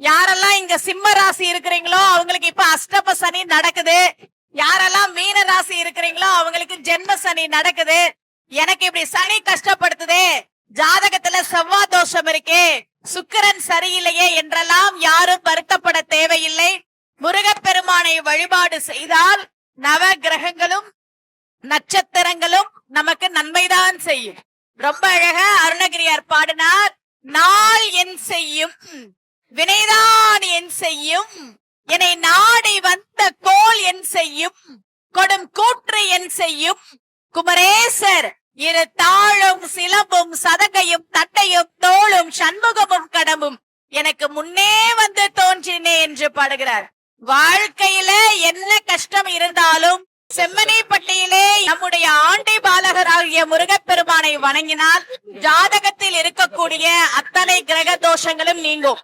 யாரெல்லாம் இங்க சிம்ம ராசி இருக்கிறீங்களோ அவங்களுக்கு இப்ப அஷ்டம சனி நடக்குது. யாரெல்லாம் மீன ராசி இருக்கிறீங்களோ அவங்களுக்கு ஜென்ம சனி நடக்குது. எனக்கு இப்படி சனி கஷ்டப்படுத்துதே. ஜாதகத்துல செவ்வா தோஷம் இருக்கே. சுக்கிரன் சரியில்லையே என்றெல்லாம் யாரும் வருத்தப்பட தேவையில்லை. முருகப்பெருமானை வழிபாடு செய்தால் நவ கிரகங்களும் நட்சத்திரங்களும் நமக்கு நன்மைதான் செய்யும். ரொம்ப அழகா அருணகிரியார் பாடினார் நாள் என் செய்யும். வினைதான் என் செய்யும். என்னை நாடி வந்த கோல் என் செய்யும். கொடும் கூற்று என் செய்யும். குமரேசர் இரு தாழும் சிலம்பும் சதகையும் தட்டையும் தோளும் சண்முகமும் கடமும் எனக்கு முன்னே வந்து தோன்றினே என்று பாடுகிறார். வாழ்க்கையில என்ன கஷ்டம் இருந்தாலும் செம்மனைப்பட்டியிலே நம்முடைய ஆண்டை பாலகராகிய முருகப்பெருமானை வணங்கினால் ஜாதகத்தில் இருக்கக்கூடிய அத்தனை கிரக தோஷங்களும் நீங்கும்.